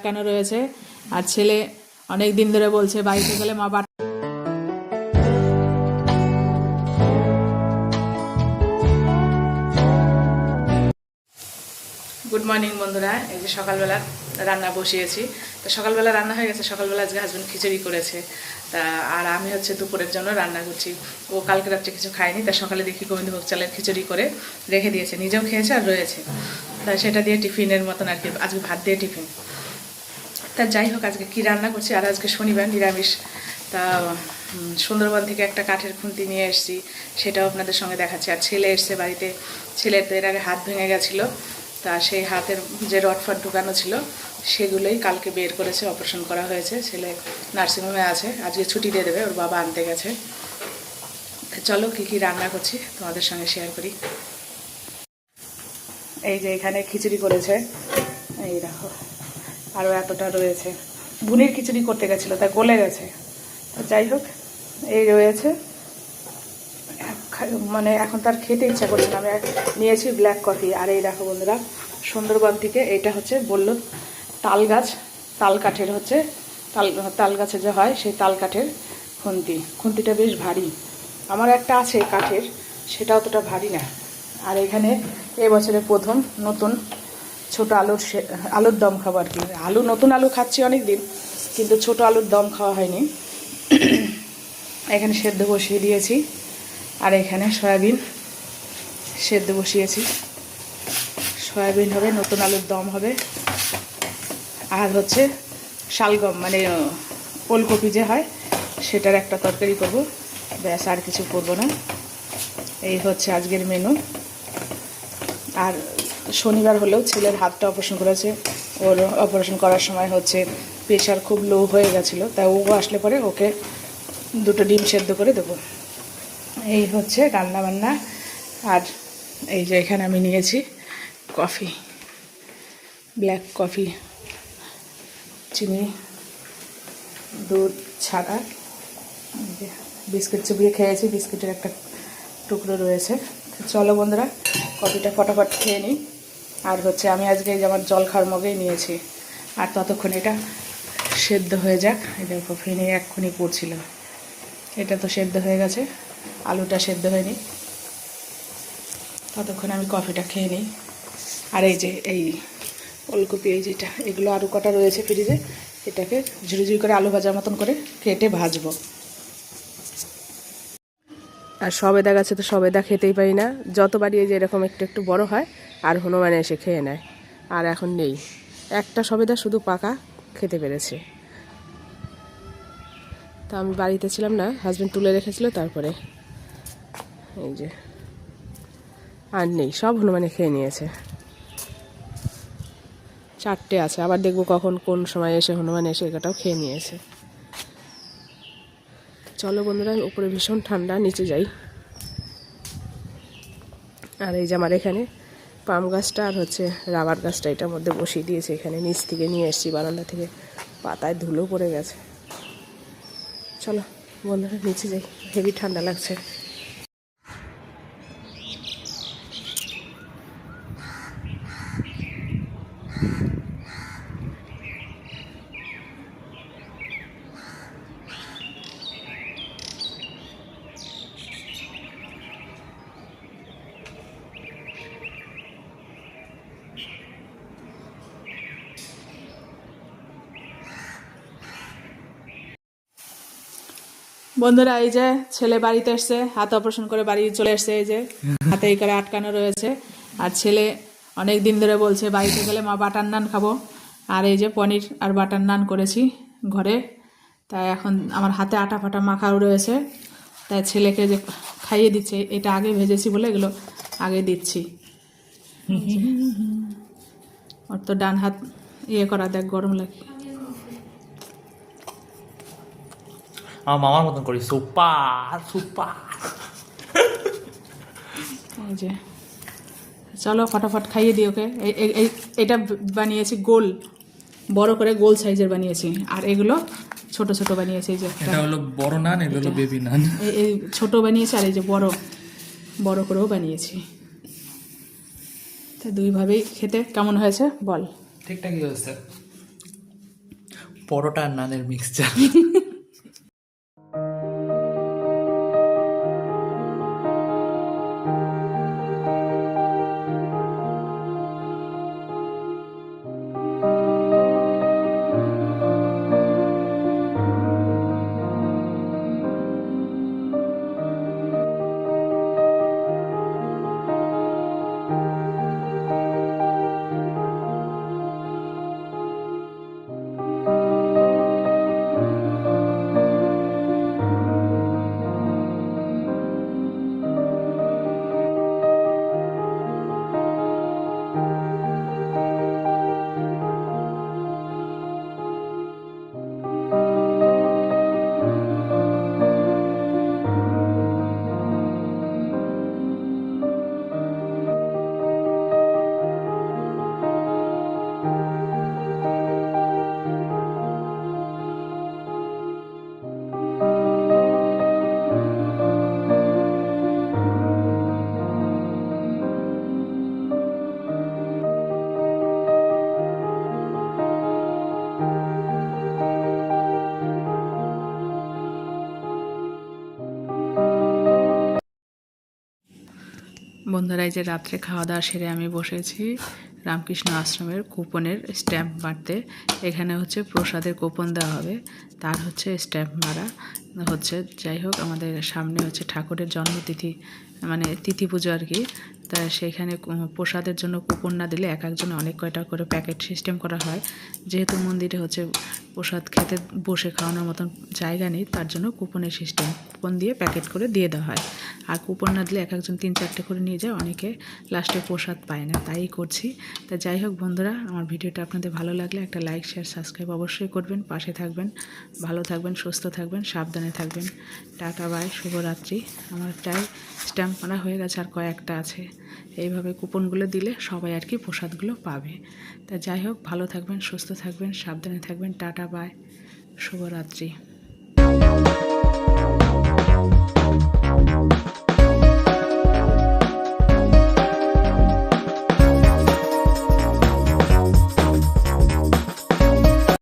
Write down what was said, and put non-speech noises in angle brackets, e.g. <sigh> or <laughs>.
আটকানো রয়েছে। আর ছেলে অনেক দিন ধরে বলছে বাড়িতে গেলে মা বাট গুড মর্নিং বন্ধুরা। এই যে সকালবেলা রান্না বসিয়েছি। তো সকালবেলা রান্না হয়ে গেছে, সকালবেলা আজকে হাজব্যান্ড খিচুড়ি করেছে। তা, আর আমি হচ্ছে দুপুরের জন্য রান্না করছি। ও কালকে রাত্রে কিছু খায়নি, তা সকালে দেখি গোবিন্দভোগ চালের খিচুড়ি করে রেখে দিয়েছে। নিজেও খেয়েছে আর রয়েছে। তা সেটা দিয়ে টিফিনের মতন আর কি, আজকে ভাত দিয়ে টিফিন। তা যাই হোক, আজকে কি রান্না করছি? আর আজকে শনিবার, নিরামিষ। তা সুন্দরবন থেকে একটা কাঠের খুন্তি নিয়ে এসেছি। সেটাও আপনাদের সঙ্গে দেখাচ্ছি। আর ছেলে এসছে বাড়িতে। এর আগে হাত ভেঙে গেছিল। তা সেই হাতের যে রডফট ঢুকানো ছিল, সেগুলোই কালকে বের করেছে, অপারেশন করা হয়েছে। ছেলে নার্সিংহোমে আছে। আজকে ছুটি দিয়ে দেবে, ওর বাবা আনতে গেছে। চলো, কী কী রান্না করছি, তোমাদের সঙ্গে শেয়ার করি। এই যে এখানে খিচুড়ি করেছে। এই দেখো। আরও এতটা রয়েছে। বুনির খিচুড়ি করতে গেছিল, তা গলে গেছে। যাই হোক, এই রয়েছে। মানে এখন তার খেতে ইচ্ছা করছে না। আমি নিয়েছি ব্ল্যাক কফি আর এই দেখো বন্ধুরা, সুন্দরবন থেকে এটা হচ্ছে বলল তাল গাছ। তাল কাঠের হচ্ছে, তাল তাল গাছে যে হয় সেই তাল কাঠের খুন্তি। খুন্তিটা বেশ ভারী। আমার একটা আছে কাঠের, সেটা অতটা ভারী না। আর এখানে এবছরে প্রথম নতুন ছোট আলুর আলুর দম খাব আর কি। আলু নতুন আলু খাচ্ছি অনেক দিন কিন্তু ছোট আলুর দম খাওয়া হয়নি। এখানে সেদ্ধ বসিয়ে দিয়েছি, আর এখানে সয়াবিন সেদ্ধ বসিয়েছি। সয়াবিন হবে, নতুন আলুর দম হবে। আর হচ্ছে শালগম মানে ওলকপি যে হয়, সেটার একটা তরকারি করব। ব্যাস, আর কিছু করব না। এই হচ্ছে আজকের মেনু আর শনিবার হলেও ছেলের হাতটা অপারেশন করেছে। ওর অপারেশন করার সময় হচ্ছে প্রেশার খুব লো হয়ে গেছিল, তাই ও আসলে পরে ওকে দুটো ডিম সেদ্ধ করে দেবো। এই হচ্ছে রান্না বান্না আর এই যে এখানে আমি নিয়েছি কফি ব্ল্যাক কফি চিনি, দুধ ছাড়া। বিস্কিট চুবিয়ে খেয়েছি, বিস্কিটের একটা টুকরো রয়েছে। চলো বন্ধুরা কফিটা ফটাফট খেয়ে নিই। আর হচ্ছে আমি আজকে আমার জল খাওয়ার মগেই নিয়েছি। আর ততক্ষণ এটা সেদ্ধ হয়ে যাক। এই দেখো, ফেনে এক্ষুনি পড়ছিল। এটা তো সেদ্ধ হয়ে গেছে। আলুটা সেদ্ধ হয়নি। ততক্ষণ আমি কফিটা খেয়ে নিই। আর এই যে, এই ওলকপি, এই যেটা, এগুলো আরও কটা রয়েছে ফ্রিজে, এটাকে ঝুড়ি করে আলু ভাজার মতন করে কেটে ভাজবো। আর সবেদা গাছে তো সবেদা খেতেই পারি না। যতবারই এই যে এরকম একটু একটু বড় হয় আর হনুমানে এসে খেয়ে নেয়। আর এখন নেই। একটা সবেদা শুধু পাকা খেতে পেরেছে। তা আমি বাড়িতে ছিলাম না হাজব্যান্ড তুলে রেখেছিল তারপরে। এই যে। আর নেই, সব হনুমানে খেয়ে নিয়েছে। চারটে আছে, আবার দেখব কখন কোন সময় এসে হনুমান এসে এটাও খেয়ে নিয়েছে। চলো বন্ধুরা, উপরে ভীষণ ঠান্ডা, নিচে যাই। আর এই যে আমার এখানে পাম গাছটা আর হচ্ছে রাবার গাছটা এটার মধ্যে বসিয়ে দিয়েছে এখানে, নিচ থেকে নিয়ে এসেছি, বারান্দা থেকে। পাতায় ধুলো পড়ে গেছে। চলো বন্ধুরা, নিচে যাই। হেভি ঠান্ডা লাগছে। বন্ধুরা এই যে ছেলে বাড়িতে এসছে হাত অপারেশন করে বাড়ি চলে এসছে এই যে হাতে এই করে আটকানো রয়েছে। আর ছেলে অনেক দিন ধরে বলছে বাড়িতে গেলে মা বাটার নান খাব। আর এই যে পনির আর বাটার নান করেছি ঘরে। তাই এখন আমার হাতে আটা ফাটা মাখাও রয়েছে। তাই ছেলেকে যে খাইয়ে দিচ্ছে এটা আগে ভেজেছি বলে এগুলো আগে দিচ্ছি। <laughs> ওর তো ডান হাত ইয়ে করা দেখ গরম লাগে। আমার মামার মতন করি সুপার সুপার এই যে চলো ফটাফট খাইয়ে দিই ওকে? এই- এই- এই- এটা বানিয়েছি গোল। বড় করে গোল সাইজের বানিয়েছি। আর এগুলো ছোট ছোট বানিয়েছি যে এটা হলো বড় নান এটা হলো বেবি নান। এই- এই ছোট বানিয়েছি আর এই যে বড়। বড় করেও বানিয়েছি। তা দুইভাবেই খেতে কেমন হয়েছে? বল। ঠিকঠাকই হয়েছে। পরোটা আর নানের মিক্সচার <laughs> বন্ধুরা, এই যে রাত্রে খাওয়া দাওয়া সেরে আমি বসেছি রামকৃষ্ণ আশ্রমের কুপনের স্ট্যাম্প মারতে। এখানে হচ্ছে প্রসাদের কুপন দেওয়া হবে, তার হচ্ছে স্ট্যাম্প মারা। হচ্ছে, যাই হোক, আমাদের সামনে হচ্ছে ঠাকুরের জন্মতিথি মানে তিথি পুজো আর কি। তা সেখানে প্রসাদের জন্য কুপন না দিলে এক একজনে অনেক কয়টা করে প্যাকেট সিস্টেম করা হয়। যেহেতু মন্দিরে হচ্ছে প্রসাদ খেতে বসে খাওয়ানোর মতন জায়গা নেই, তার জন্য কুপনের সিস্টেম, কুপন দিয়ে প্যাকেট করে দিয়ে দেওয়া হয়। আর কুপন না দিলে এক একজন তিন চারটে করে নিয়ে যায়, অনেকে লাস্টে প্রসাদ পায় না, তাই করছি। তা যাই হোক বন্ধুরা, আমার ভিডিওটা আপনাদের ভালো লাগলে একটা লাইক, শেয়ার, সাবস্ক্রাইব অবশ্যই করবেন, পাশে থাকবেন, ভালো থাকবেন, সুস্থ থাকবেন, সাবধানে থাকবেন। টাটা, বাই, শুভরাত্রি। আমার প্রায় স্ট্যাম্প মারা হয়ে গেছে আর কয়েকটা আছে। এইভাবে কুপনগুলো দিলে সবাই আর কি প্রসাদগুলো পাবে। তা যাই হোক, ভালো থাকবেন, সুস্থ থাকবেন, সাবধানে থাকবেন। Tata, bye. শুভরাত্রি।